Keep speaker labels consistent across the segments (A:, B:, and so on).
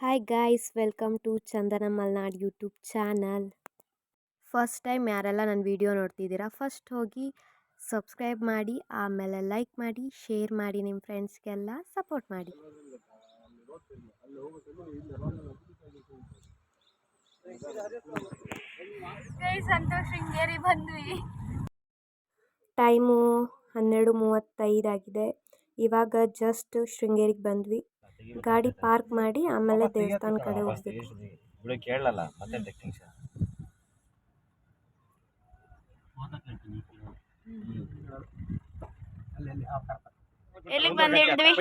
A: Hi guys welcome to Chandana Malnad YouTube channel first time ಯಾರೆಲ್ಲ ನನ್ನ video ನೋಡ್ತಿದ್ದೀರಾ first ಹೋಗಿ ಸಬ್ಸ್ಕ್ರೈಬ್ ಮಾಡಿ ಆಮೇಲೆ ಲೈಕ್ ಮಾಡಿ ಶೇರ್ ಮಾಡಿ ನಿಮ್ಮ ಫ್ರೆಂಡ್ಸ್ಗೆಲ್ಲ ಸಪೋರ್ಟ್ ಮಾಡಿ.
B: ಸಂತೋಷ್ ಶೃಂಗೇರಿ ಬಂದ್ವಿ.
A: ಟೈಮು ಹನ್ನೆರಡು ಮೂವತ್ತೈದಾಗಿದೆ ಇವಾಗ ಜಸ್ಟ್ ಶೃಂಗೇರಿಗೆ ಬಂದ್ವಿ. ಗಾಡಿ ಪಾರ್ಕ್ ಮಾಡಿ ಆಮೇಲೆ ದೇವಸ್ಥಾನ ಕಡೆ ಹೋಗ್ಬೇಕು.
C: ಬಿಡು ಕೇಳಲ್ಲ ಮತ್ತೆ
B: ಎಲ್ಲಿಗೆ ಬಂದು ಹಿಡಿದ್ವಿ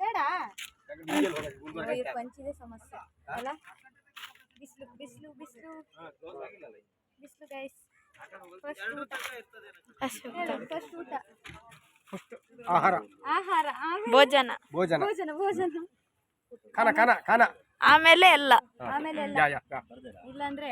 B: ಬೇಡ. ಪಂಚಿದೆ ಸಮಸ್ಯೆ. ಅಲ್ಲ? ಬಿಸಿಲು ಬಿಸಿಲು ಬಿಸಿಲು. ಬಿಸಿಲು ಗೈಸ್ ಫಸ್ಟ್ ಊಟ. ಫಸ್ಟ್ ಊಟ.
D: ಆಹಾರ.
B: ಆಹಾರ ಆಮೇಲೆ
E: ಭೋಜನ.
D: ಭೋಜನ.
B: ಭೋಜನ ಭೋಜನ.
D: ಖಾನ ಖಾನ ಖಾನ.
E: ಆಮೇಲೆ ಎಲ್ಲ.
B: ಆಮೇಲೆ ಎಲ್ಲ.
D: ಯಾ ಯಾ ಯಾ.
B: ಇಲ್ಲಾಂದ್ರೆ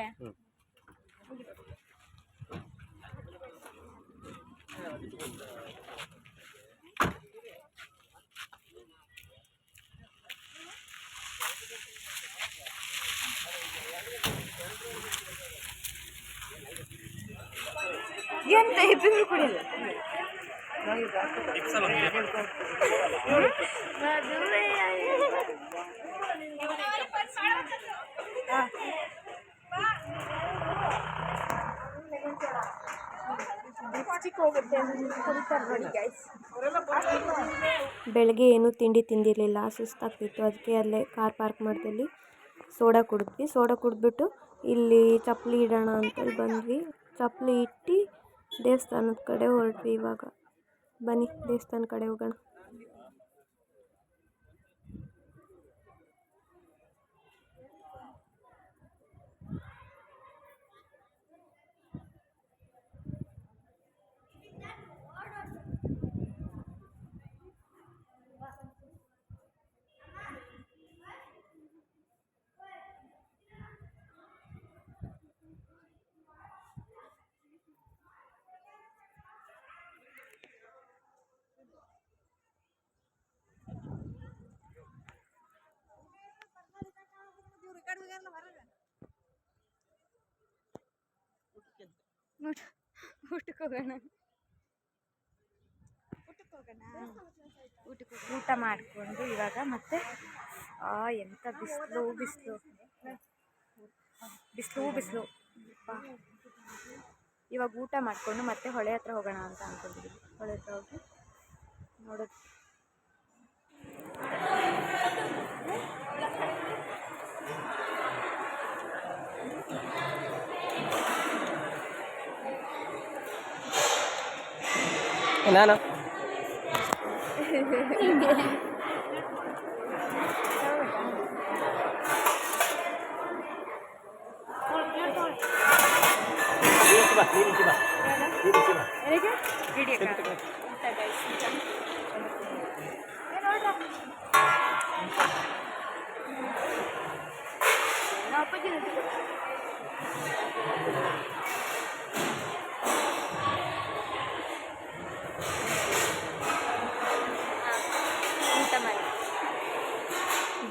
B: ಎಂತ ಇಬ್ಬರು ಕುಡಿಲ್ಲ
A: ಬೆಳಗ್ಗೆ ಏನು ತಿಂಡಿ ತಿಂದಿರಲಿಲ್ಲ, ಸುಸ್ತಾಗ್ತಿತ್ತು. ಅದಕ್ಕೆ ಅಲ್ಲೇ ಕಾರ್ ಪಾರ್ಕ್ ಮಾಡ್ದಲ್ಲಿ ಸೋಡಾ ಕುಡಿದ್ವಿ. ಸೋಡಾ ಕುಡಿದ್ಬಿಟ್ಟು ಇಲ್ಲಿ ಚಪ್ಪಲಿ ಇಡೋಣ ಅಂತೇಳಿ ಬಂದ್ವಿ. ಚಪ್ಪಲಿ ಇಟ್ಟು ದೇವಸ್ಥಾನದ ಕಡೆ ಹೊರಟ್ವಿ ಇವಾಗ. ಬನ್ನಿ ದೇವಸ್ಥಾನ ಕಡೆ ಹೋಗೋಣ.
B: ಊಟಕ್ಕೆ ಹೋಗೋಣ. ಊಟಕ್ಕೆ ಊಟ ಮಾಡಿಕೊಂಡು ಇವಾಗ ಮತ್ತೆ ಆ ಎಂತ ಬಿಸಿಲು ಬಿಸಿಲು. ಬಿಸಿಲು ಬಿಸಿಲು. ಇವಾಗ ಊಟ ಮಾಡಿಕೊಂಡು ಮತ್ತೆ ಹೊಳೆ ಹತ್ರ ಹೋಗೋಣ ಅಂತ ಅಂದ್ಕೊಂಡಿದ್ದೀವಿ ಹೊಳೆ ಹತ್ರ ಹೋಗಿ ನೋಡೋದು.
D: ನಾನು
B: ಊಟ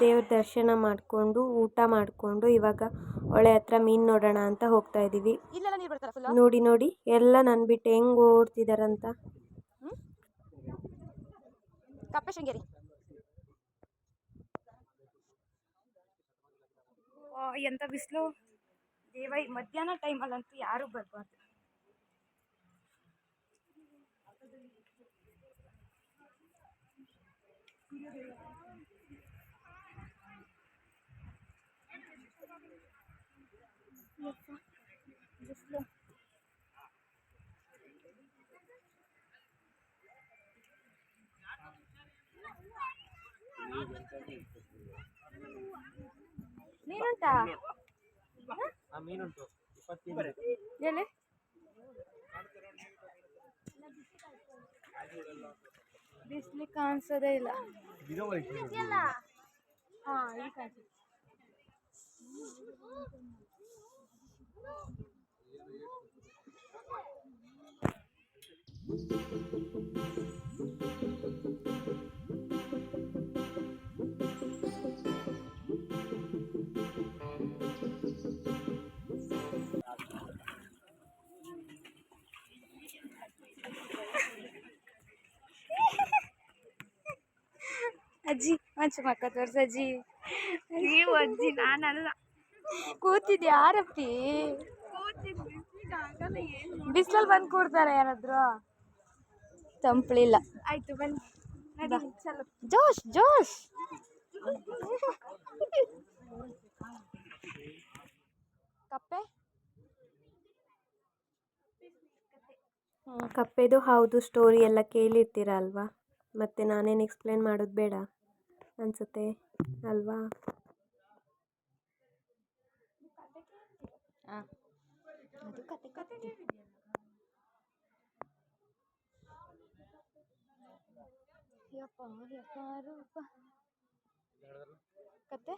A: ದೇವ್ರ ದರ್ಶನ ಮಾಡಿಕೊಂಡು ಊಟ ಮಾಡಿಕೊಂಡು ಇವಾಗ ಹೊಳೆ ಹತ್ರ ಮೀನು ನೋಡೋಣ ಅಂತ ಹೋಗ್ತಾ ಇದ್ದೀವಿ
B: ಇಲ್ಲೆಲ್ಲ ನೀರು ಬರ್ತಾರ ಫುಲ್
A: ನೋಡಿ ನೋಡಿ ಎಲ್ಲ ನನ್ನ ಬಿಟ್ಟು ಹೆಂಗ್ ಓಡ್ತಿದಾರಂತ.
B: ಕಪ್ಪೆ ಶೃಂಗೇರಿ. ಎಂತ ಬಿಸಿಲು? ದೇವ ಮಧ್ಯಾಹ್ನ ಟೈಮಲ್ಲಂತೂ ಯಾರು ಬರಬಾರ್ದು. Thank ನೀನುಂಟಾ
C: ಮೀನುಂಟು?
B: ಹೇಳಿ. ಬಿಸಿಲು ಕಾಣಿಸೋದೇ ಇಲ್ಲ. ಹಾ ಈಗ ಕಾಣಿಸುತ್ತೆ ಅಜ್ಜಿ ಮಂಚು ಮಕ್ಕ ತೋರ್ಸಜ್ಜಿ ನೀವು ಅಜ್ಜಿ ನಾನಲ್ಲ ಕೂತಿದ್ದೆ ಯಾರಪ್ಪಿ ಬಿಸಿಲಲ್ಲಿ ಬಂದು ಕೂರ್ತಾರೆ ಯಾರಾದ್ರು? ತಂಪ್ಳಿಲ್ಲ ಆಯ್ತು ಬನ್ನಿ. ಜೋಶ್ ಜೋಶ್. ಕಪ್ಪೆ?
A: ಕಪ್ಪೆದು ಹೌದು ಸ್ಟೋರಿ ಎಲ್ಲ ಕೇಳಿರ್ತೀರ ಅಲ್ವಾ ಮತ್ತು ನಾನೇನು ಎಕ್ಸ್ಪ್ಲೇನ್ ಮಾಡೋದು ಬೇಡ ಅನಿಸುತ್ತೆ ಅಲ್ವಾ?
B: ಅದು ಕತೆ ಕತೆ ಕತೆ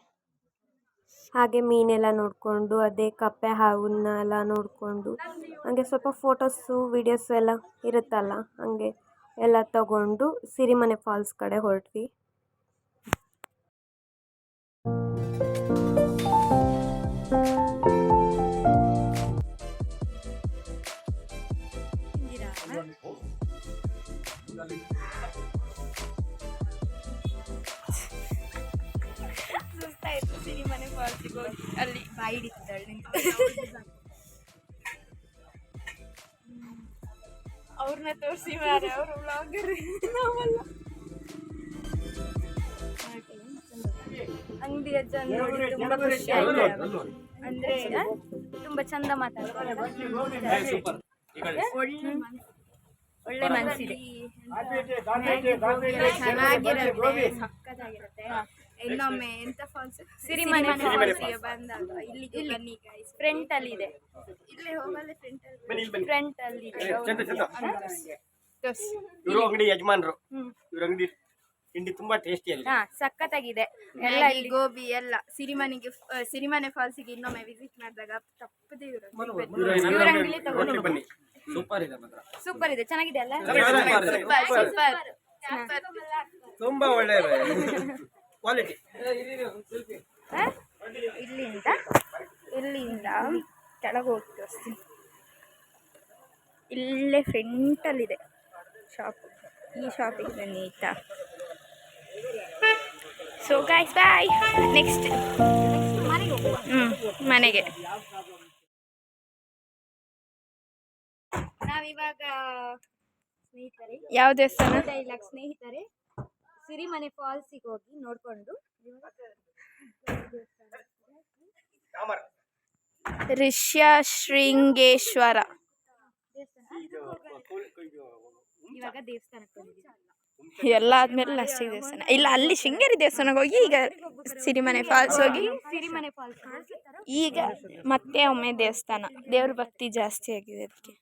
A: ಹಾಗೆ ಮೀನೆಲ್ಲ ನೋಡಿಕೊಂಡು, ಅದೇ ಕಪ್ಪೆ ಹಾವನ್ನ ಎಲ್ಲ ನೋಡಿಕೊಂಡು. ಹಾಗೆ ಸ್ವಲ್ಪ ಫೋಟೋಸು ವೀಡಿಯೋಸು ಎಲ್ಲ ಇರುತ್ತಲ್ಲ, ಹಾಗೆ ಎಲ್ಲ ತಗೊಂಡು ಸಿರಿಮನೆ ಫಾಲ್ಸ್ ಕಡೆ ಹೊರಟ್ವಿ.
B: ಮಾರೆ ಅವರು ಬ್ಲಾಗರ್ ನಾವಲ್ಲ. ಅಂಗಡಿಯ ಜನ ನೋಡಿ ತುಂಬಾ ಖುಷಿ ಆಯ್ತು. ಅಂದ್ರೆ ತುಂಬಾ ಚಂದ ಮಾತಾಡ್ತಾರೆ. ಒಳ್ಳೆ ಮನ್ಸ್- ಒಳ್ಳೆ ಮನಸ್ಸಿದೆ ಚೆನ್ನಾಗಿರುತ್ತೆ ಸಕ್ಕತ್ತಾಗಿರುತ್ತೆ ಇನ್ನೊಮ್ಮೆ ಎಂತ ಫಾಲ್ಸ್ ಸಿರಿಮನೆ ಫಾಲ್ಸ್ಗೆ ಬಂದಾಗ ಇಲ್ಲಿ ಬನ್ನಿ ಗೈಸ್ ಫ್ರಂಟ್ ಅಲ್ಲಿ ಇದೆ. ಇಲ್ಲಿ ಹೋಗಲ್ಲ ಫ್ರಂಟ್ ಅಲ್ಲಿ. ಫ್ರಂಟ್ ಅಲ್ಲಿ ಇದೆ. ತೋರ್ಸಿ.
D: ಇವರು ಅಂಗಡಿ ಯಜಮಾನ್ರು. ಇವ್ರ ಅಂಗಡಿ ತಿಂಡಿ ತುಂಬಾ ಟೇಸ್ಟಿ ಅಲ್ಲ
B: ಹಾ ಸಖತ್ತಾಗಿದೆ. ಎಲ್ಲ ಇಲ್ಲಿ ಗೋಬಿ ಎಲ್ಲ. ಸಿರಿಮನೆಗೆ ಸಿರಿಮನೆ ಫಾಲ್ಸಿಗೆ ಇನ್ನೊಮ್ಮೆ ವಿಸಿಟ್ ಮಾಡಿದಾಗ ತಪ್ಪದೇ ಇವರು ಇವ್ರ ಅಂಗಡಿಲಿ ತಗೊಂಡು
D: ಬನ್ನಿ.
C: ಸೂಪರ್ ಇದೆ ಮಾತ್ರ.
B: ಸೂಪರ್ ಇದೆ. ಚೆನ್ನಾಗಿದೆ ಅಲ್ಲ?
D: ಸೂಪರ್,
B: ಸೂಪರ್
D: ತುಂಬಾ ಒಳ್ಳೆ ಕ್ವಾಲಿಟಿ?
B: ಇಲ್ಲಿಂದ ಇಲ್ಲಿಂದ ಕೆಳಗೆ ಹೋಗಿ ತೋರಿಸ್ತೀನಿ ಇಲ್ಲೇ ಫ್ರಂಟಲ್ಲಿದೆ ಶಾಪ್ ಈ ಶಾಪಿಗೆ ಬನ್ನಿ ಆಯ್ತಾ ಸೊ ಗಾಯ್ಸ್ ಬಾಯ್ ನೆಕ್ಸ್ಟ್ ಹ್ಞೂ ಮನೆಗೆ ನಾವಿವಾಗ ಸ್ನೇಹಿತರೆ ಯಾವ ದೇವಸ್ಥಾನ? ಇಲ್ಲ ಸ್ನೇಹಿತರೆ ಸಿರಿಮನೆ ಫಾಲ್ಸಿಗೆ ಹೋಗಿ ನೋಡಿಕೊಂಡು ನೋಡ್ಕೊಂಡು ಋಷ್ಯಶೃಂಗೇಶ್ವರ ಇವಾಗ ದೇವಸ್ಥಾನಕ್ಕೆ ಬಂದಿದ್ದೀವಿ ಎಲ್ಲ ಆದ್ಮೇಲೆ ಲಾಸ್ಟಿಗೆ ದೇವಸ್ಥಾನ. ಇಲ್ಲ ಅಲ್ಲಿ ಶೃಂಗೇರಿ ದೇವಸ್ಥಾನಕ್ಕೆ ಹೋಗಿ ಈಗ ಸಿರಿಮನೆ ಫಾಲ್ಸ್ ಹೋಗಿ ಸಿರಿಮನೆ ಫಾಲ್ಸ್ ಈಗ ಮತ್ತೆ ಒಮ್ಮೆ ದೇವಸ್ಥಾನ. ದೇವ್ರ ಭಕ್ತಿ ಜಾಸ್ತಿ ಆಗಿದೆ ಅದಕ್ಕೆ.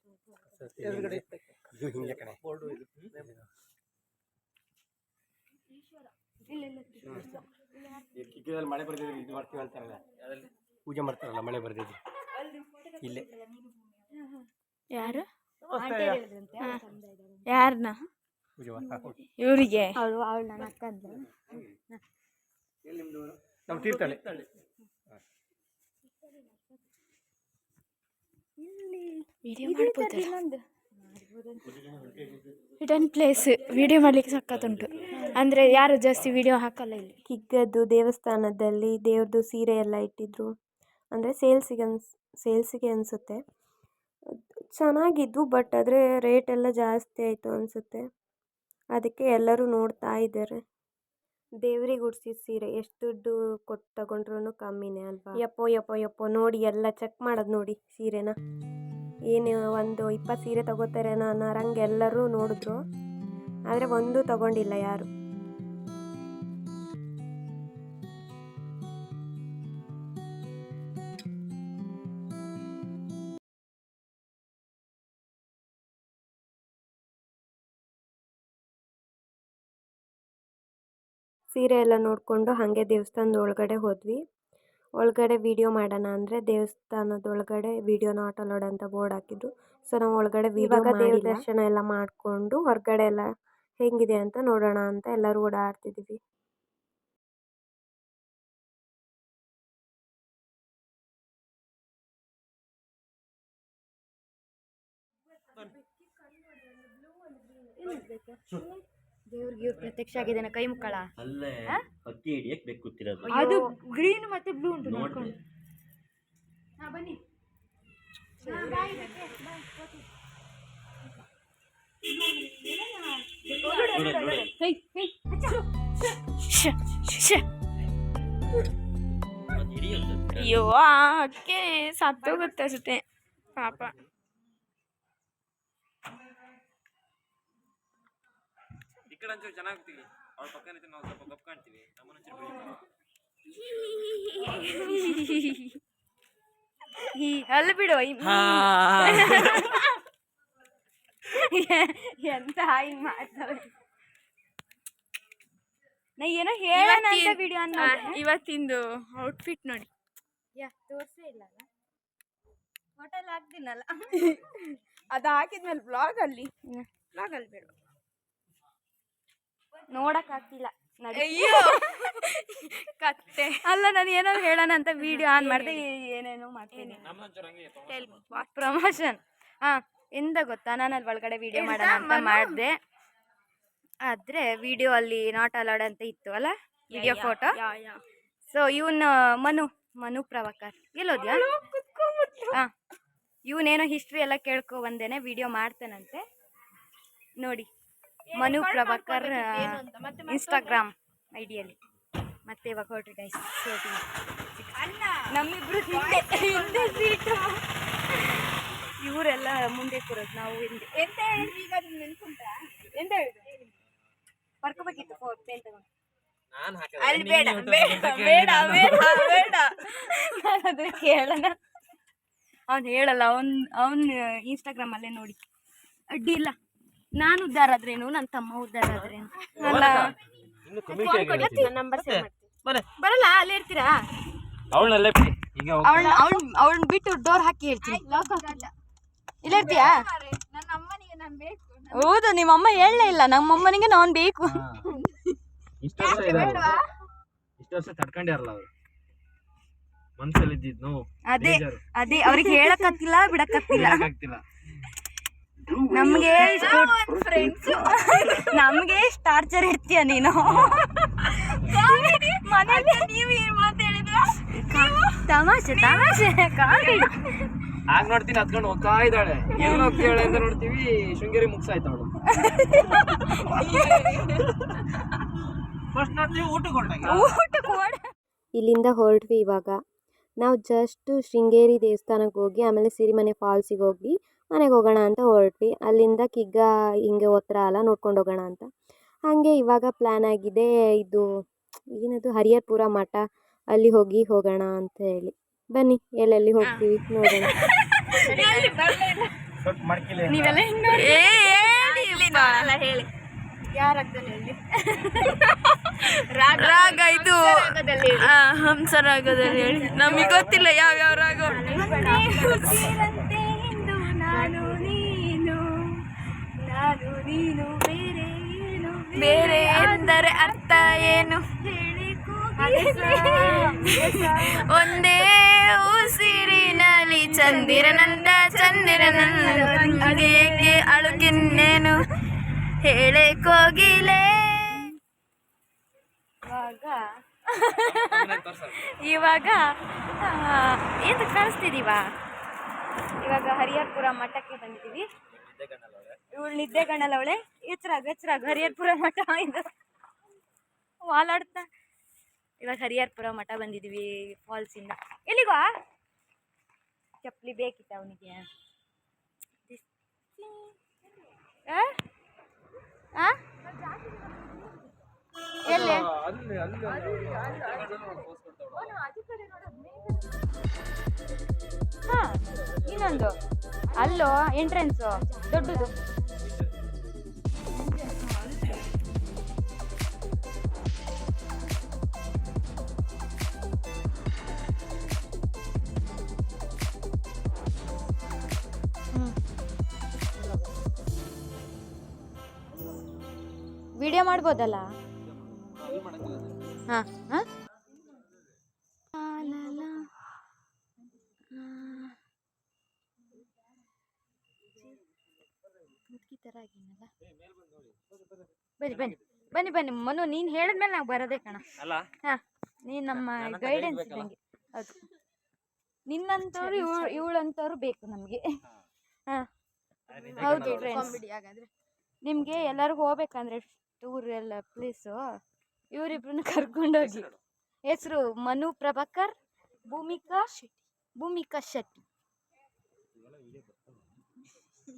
D: ಮಳೆ ಬರ್ದಿದ್ರೆ ಇದು ಮಾಡ್ತೀವಿ ಅಂತಾರಲ್ಲ. ಪೂಜೆ ಮಾಡ್ತಾರಲ್ಲ ಮಳೆ ಬರ್ದಿದ್ರೆ. ಇಲ್ಲೇ.
B: ಯಾರು? ಯಾರನ್ನ ಇವರಿಗೆ?
A: ಅವಳು ಅವಳು ನನ್ನ ಅಕ್ಕ ಅಂತ
D: ನಮ್ಮ ತೀರ್ಥಹಳ್ಳಿ.
B: ವಿಡಿಯೋ ಮಾಡ್ಬೋದು ಹಿಡನ್ ಪ್ಲೇಸ್ ವಿಡಿಯೋ ಮಾಡ್ಲಿಕ್ಕೆ ಸಖತ್ತುಂಟು. ಅಂದರೆ ಯಾರು ಜಾಸ್ತಿ ವಿಡಿಯೋ ಹಾಕಲ್ಲ ಇಲ್ಲಿ?
A: ಕಿಗ್ಗದ್ದು ದೇವಸ್ಥಾನದಲ್ಲಿ ದೇವ್ರದ್ದು ಸೀರೆ ಎಲ್ಲ ಇಟ್ಟಿದ್ರು. ಅಂದರೆ ಸೇಲ್ಸಿಗೆ ಅನ್ಸ್ ಸೇಲ್ಸಿಗೆ ಅನಿಸುತ್ತೆ. ಚೆನ್ನಾಗಿದ್ವು, ಬಟ್ ಆದರೆ ರೇಟ್ ಎಲ್ಲ ಜಾಸ್ತಿ ಆಯಿತು ಅನಿಸುತ್ತೆ. ಅದಕ್ಕೆ ಎಲ್ಲರೂ ನೋಡ್ತಾ ಇದ್ದಾರೆ. ದೇವ್ರಿಗೆ ಉಡ್ಸಿದ ಸೀರೆ, ಎಷ್ಟು ದುಡ್ಡು ಕೊಟ್ಟು ತಗೊಂಡ್ರು ಕಮ್ಮಿನೇ ಅಲ್ವಾ? ಯಪ್ಪೋ ಯಪ್ಪೋ ಯಪ್ಪೋ, ನೋಡಿ ಎಲ್ಲ ಚೆಕ್ ಮಾಡೋದು ನೋಡಿ ಸೀರೆನ. ಏನು ಒಂದು ಇಪ್ಪತ್ತು ಸೀರೆ ತಗೋತಾರೆ ಅನ್ನೋ ರಂಗೆ ಎಲ್ಲರೂ ನೋಡಿದ್ರು. ಆದರೆ ಒಂದು ತಗೊಂಡಿಲ್ಲ ಯಾರು. ಸೀರೆ ಎಲ್ಲ ನೋಡಿಕೊಂಡು ಹಾಗೆ ದೇವಸ್ಥಾನದ ಒಳಗಡೆ ಹೋದ್ವಿ. ಒಳಗಡೆ ವಿಡಿಯೋ ಮಾಡೋಣ ಅಂದರೆ ದೇವಸ್ಥಾನದ ಒಳಗಡೆ ವಿಡಿಯೋ ನಾಟ್ ಅಲೋಡ್ ಅಂತ ಬೋರ್ಡ್ ಹಾಕಿದ್ರು. ಸೊ ನಾವು ಒಳಗಡೆ ಇವಾಗ ದೇವ್ರ ದರ್ಶನ ಎಲ್ಲ ಮಾಡಿಕೊಂಡು ಹೊರಗಡೆ ಎಲ್ಲ ಹೆಂಗಿದೆ ಅಂತ ನೋಡೋಣ ಅಂತ ಎಲ್ಲರೂ ಓಡಾಡ್ತಿದ್ದೀವಿ
B: ದೇವ್ರಿಗೆ ಇವ್ರು ಪ್ರತ್ಯಕ್ಷ ಆಗಿದ್ದಾನೆ ಕೈ ಮುಕ್ಕಳ?
C: ಅಲ್ಲೇ ಹಕ್ಕಿ ಹಿಡಿಯಕ್ ಬೇಕು ಕೂತಿರೋದು
B: ಅದು ಗ್ರೀನ್ ಮತ್ತೆ ಬ್ಲೂ ಉಂಟು
C: ಹಾ
B: ಬನ್ನಿ. ಅಯ್ಯೋ ಅಕ್ಕೆ ಸತ್ತೋಗುತ್ತೆ ಅಷ್ಟೇ ಪಾಪ.
E: ಕಡೆ ಒಂಚೂರು ಚೆನ್ನಾಗ್ತೀವಿ ಅವ್ರ ಪಕ್ಕ ನಾವು ಸ್ವಲ್ಪ ಗಪ್ ಕಾಣ್ತೀವಿ. ನಮ್ಮನ್ನ ಒಂಚೂರು
B: ಈ ಅಲ್ಲಿ ಬಿಡು ಈ- ಎಂತ ಹಾಯ್ ಮಾಡ್ತಾವೆ ನಾ ಏನೋ ಹೇಳೋಣ ಅಂತ ವಿಡಿಯೋ ಇವತ್ತಿಂದು ಔಟ್ಫಿಟ್ ನೋಡಿ. ಯಾ ತೋರ್ಸೇ ಇಲ್ಲ ಹೋಟೆಲ್ ಹಾಕ್ತೀನಲ್ಲ? ಅದು ಹಾಕಿದ್ಮೇಲೆ ಬ್ಲಾಗ್ ಅಲ್ಲಿ. ಬ್ಲಾಗ್ ಅಲ್ಲಿ ಬೇಡ. ನೋಡಕ್ ಆಗ್ತಿಲ್ಲ. ಅಯ್ಯೋ. ಕತ್ತೆ. ಅಲ್ಲ ನಾನು ಏನೋ ಹೇಳೋಣ ಅಂತ ವಿಡಿಯೋ ಆನ್ ಮಾಡಿದೆ ಏನೇನೋ ಮಾಡ್ತೀನಿ. ಪ್ರಮೋಷನ್ ಹಾ ಎಂತ ಗೊತ್ತಾ? ನಾನು ಅಲ್ಲಿ ಒಳಗಡೆ ವಿಡಿಯೋ ಮಾಡೋಣ ಅಂತ ಮಾಡಿದೆ. ಆದ್ರೆ ವಿಡಿಯೋ ಅಲ್ಲಿ ನಾಟ್ ಅಲೌಡ್ ಅಂತ ಇತ್ತು ಅಲ್ಲ? ವಿಡಿಯೋ ಫೋಟೋ ಸೊ ಇವನ್ ಮನು ಮನು ಪ್ರಭಾಕರ್. ಎಲ್ಲೋದ್ಯಾ? ಹಾ. ಇವನೇನೋ ಹಿಸ್ಟ್ರಿ ಎಲ್ಲ ಕೇಳ್ಕೊ ಬಂದೇನೆ ವಿಡಿಯೋ ಮಾಡ್ತೇನಂತೆ. ನೋಡಿ. ಮನು ಪ್ರಭಾಕರ್ ಇನ್ಸ್ಟಾಗ್ರಾಮ್ ಐಡಿಯಲ್ಲಿ. ಮತ್ತೆ ಇವಾಗ ಹೊರಟ್ರಿ ಗೈಸ್ ನಮ್ಮಿಬ್ರು ಹಿಂದೆ ಹಿಂದೆ ಸೀಟು ಇವರೆಲ್ಲ ಮುಂದೆ ಕೂರೋದು ನಾವು ಹಿಂದೆ. ಎಂತ ಹೇಳಿದ್ರಿ ಈಗ ಅದನ್ನ ನೆನ್ಕುಂಟ ಎಂತ ಹೇಳಿದ್ರು? ಬರ್ಕೋಬೇಕಿತ್ತು ಫೋನ್ ಪೇನ್ ತಗೊಂಡು.
E: ನಾನು
B: ಅಲ್ಲಿ ಬೇಡ ಬೇಡ ಬೇಡ ಬೇಡ ಬೇಡ. ನಾನು ಅದು ಕೇಳೋಣ ಅವ್ನು ಹೇಳಲ್ಲ ಅವನ್ ಅವನ್ ಇನ್ಸ್ಟಾಗ್ರಾಮ್ ಅಲ್ಲೇ ನೋಡಿ. ಅಡ್ಡಿ ಇಲ್ಲ. ನಾನು ಉದ್ದಾರ ಆದ್ರೇನು ನನ್ನ ತಮ್ಮ ಉದ್ದಾರ ಆದ್ರೇನು? ಅಲ್ಲ.
C: ಇನ್ನು ಕಮಿಟಿ ಆಗಿರುತ್ತೆ
B: ನಂಬರ್ ಸೇವ್. ಬರಲ್ಲ ಅಲ್ಲೇ ಇರ್ತೀರಾ?
C: ಅವಳನ್ನಲ್ಲೇ ಈಗ ಹೋಗ್-
B: ಅವಳ ಅವಳ ಅವಳನ್ನ ಬಿಟ್ಟು ಡೋರ್ ಹಾಕಿ ಹೇಳ್ತೀನಿ. ಇಲ್ಲ ಇರ್ತೀಯಾ? ಹೌದು ನಿಮ್ಮ ಅಮ್ಮ ಹೇಳಲೇ ಇಲ್ಲ. ನಮ್ಮಮ್ಮನಿಗೆ ನಾನು ಬೇಕು.
C: ಇಷ್ಟು ವರ್ಷ ಇದಾರಲ್ಲ ಇಷ್ಟು ವರ್ಷ ತಡ್ಕೊಂಡ್ಯಾರಲ್ಲ ಅವರು. ಮನಸ್ಸಲ್ಲಿ ಇದ್ದಿದ್ದು
B: ಅದೇ. ಅದೇ ಅವ್ರಿಗೆ ಹೇಳಕತ್ತಿಲ್ಲ ಬಿಡಕತ್ತಿಲ್ಲ
C: ಆಗ್ತಿಲ್ಲ
B: ನಮ್ಗೆ ಫ್ರೆಂಡ್ಸು ನಮ್ಗೆ ಟಾರ್ಚರ್ ಇರ್ತೀಯ ನೀನು? ಮನೇಲಿ ನೀವು ಏನ್ ಮಾತಾಡಿದ್ರ ತಮಾಷೆ ತಮಾಷೆ ಕಾಮಿಡಿ
E: ಆಗ ನೋಡ್ತೀನಿ ಹತ್ಕೊಂಡು ಹೋಗ್ತಾ ಇದ್ದಾಳೆ. ಏನ್ ಹೋಗ್ತಾಳೆ ಅಂತ ನೋಡ್ತೀವಿ ಶೃಂಗೇರಿ ಮುಗ್ಸಾಯ್ತು ಅವಳು. ಫಸ್ಟ್ ನೋಡ್ತೀವಿ ಊಟಕ್ಕೆ ಹೊರಟಾಗ
B: ಊಟ ಕೊಡ
A: ಇಲ್ಲಿಂದ ಹೊರಟ್ವಿ ಇವಾಗ. ನಾವು ಜಸ್ಟ್ ಶೃಂಗೇರಿ ದೇವಸ್ಥಾನಕ್ಕೆ ಹೋಗಿ ಆಮೇಲೆ ಸಿರಿಮನೆ ಫಾಲ್ಸಿಗೆ ಹೋಗಿ ಮನೆಗೆ ಹೋಗೋಣ ಅಂತ ಹೊರಟ್ವಿ. ಅಲ್ಲಿಂದ ಕಿಗ್ಗ ಹಿಂಗೆ ಹೋತ್ರ ಅಲ್ಲ ನೋಡ್ಕೊಂಡು ಹೋಗೋಣ ಅಂತ. ಹಾಗೆ ಇವಾಗ ಪ್ಲ್ಯಾನ್ ಆಗಿದೆ ಇದು ಏನದು ಹರಿಹರಪುರ ಮಠ. ಅಲ್ಲಿ ಹೋಗಿ ಹೋಗೋಣ ಅಂತ ಹೇಳಿ. ಬನ್ನಿ ಎಲ್ಲೆಲ್ಲಿ ಹೋಗ್ತೀವಿ ನೋಡೋಣ.
B: ರಾಗ ಇದು ಹಂಸರಾಗದಲ್ಲಿ ಹೇಳಿ. ನಮಗೆ ಗೊತ್ತಿಲ್ಲ ಯಾವ ಯಾವ ರಾಗ ನಾನು ನೀನು ನಾನು ನೀನು ಬೇರೆ ಏನು ಬೇರೆ ಎಂದರೆ ಅರ್ಥ ಏನು? ಒಂದೇ ಉಸಿರಿನಲ್ಲಿ ಚಂದಿರನಂದ ಚಂದಿರನಂದ ಏಕೆ ಅಳುಕಿನ್ನೇನು ಹೇಳೆ ಕೋಗಿಲೆ. ಇವಾಗ ಇವಾಗ ಏನು ಕಾಣಿಸ್ತಿದೀವ ಇವಾಗ ಹರಿಹರ್ಪುರ ಮಠಕ್ಕೆ ಬಂದಿದ್ದೀವಿ. ಇವಳು ನಿದ್ದೆ ಗಣ್ಣಲವಳೆ ಎಚ್ಚರಾಗ ಎಚ್ಚರಾಗ. ಹರಿಹರ್ಪುರ ಮಠ ಇದು. ವಾಲಾಡ್ತಾ. ಇವಾಗ ಹರಿಹರ್ಪುರ ಮಠ ಬಂದಿದ್ದೀವಿ ಫಾಲ್ಸಿಂದ. ಎಲ್ಲಿಗೋ? ಚಪ್ಪಲಿ ಬೇಕಿತ್ತು ಅವನಿಗೆ? ಎಲ್ಲಿ? ಹಾ ಇನ್ನೊಂದು. ಅಲ್ಲೋ ಎಂಟ್ರೆನ್ಸು ದೊಡ್ಡದು. ವಿಡಿಯೋ ಮಾಡ್ಬೋದಲ್ಲ? ಬನ್ನಿ ಬನ್ನಿ. ಮನು ನೀನು ಹೇಳಿದ್ಮೇಲೆ ನಾವು ಬರೋದೇ ಕಣ.
C: ಅಲ್ಲ?
B: ಹಾಂ ನೀನು ನಮ್ಮ ಗೈಡೆನ್ಸ್? ಇದ್ದಂಗೆ. ಹೌದು. ನಿನ್ನಂಥವ್ರು ಇವಳು ಇವಳಂಥವ್ರು ಬೇಕು ನಮಗೆ. ಹಾಂ. ಹೌದು ಫ್ರೆಂಡ್ಸ್ ನಿಮಗೆ ಎಲ್ಲರಿಗೂ ಹೋಗ್ಬೇಕಂದ್ರೆ ಟೂರ್ ಎಲ್ಲ ಪ್ಲೇಸು ಇವರಿಬ್ರನ್ನ ಕರ್ಕೊಂಡೋಗಿ ಹೆಸರು ಮನು ಪ್ರಭಾಕರ್ ಭೂಮಿಕಾ ಶೆಟ್ಟಿ. ಭೂಮಿಕಾ ಶೆಟ್ಟಿ.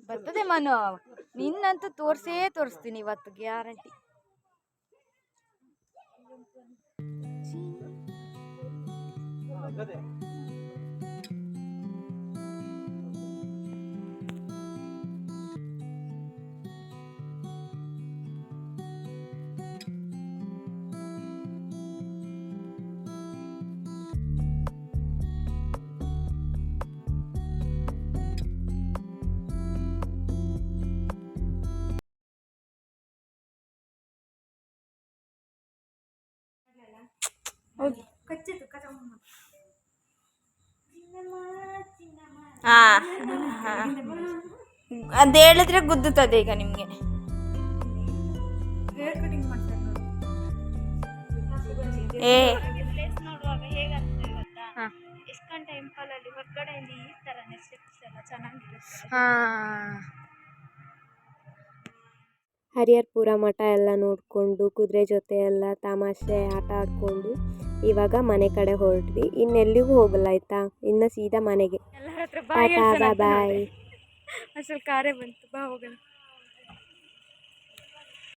B: ಬರ್ತದೆ ಮನು. ನಿನ್ನಂತೂ ತೋರ್ಸೇ ತೋರಿಸ್ತೀನಿ ಇವತ್ತು ಗ್ಯಾರಂಟಿ. 金。啊，对。
F: ಹಾಂ. ಅದು ಹೇಳಿದ್ರೆ ಗುದ್ದುತ್ತದೆ ಈಗ ನಿಮಗೆ. ಏ.
B: ಇಸ್ಕಾನ್ ಟೆಂಪಲಲ್ಲಿ ಹೊರಗಡೆಯಿಂದ ಈ ಥರನೇ ಸ್ಟೆಪ್ಸ್ ಎಲ್ಲ ಚೆನ್ನಾಗಿರುತ್ತೆ
A: ಹರಿಹರ್ಪುರ ಮಠ ಎಲ್ಲ ನೋಡಿಕೊಂಡು ಕುದುರೆ ಜೊತೆ ಎಲ್ಲ ತಮಾಷೆ ಆಟ ಆಡಿಕೊಂಡು ಇವಾಗ ಮನೆ ಕಡೆ ಹೊರಟ್ವಿ. ಇನ್ನೆಲ್ಲಿಗೂ ಹೋಗಲ್ಲ ಆಯ್ತಾ? ಇನ್ನು ಸೀದಾ ಮನೆಗೆ.
B: ಎಲ್ಲರ ಹತ್ರ
A: ಟಾಟಾ ಬಾಯ್
B: ಅಸಲು ಕಾರೇ ಬಂತು. ಬಾ ಹೋಗೋಣ.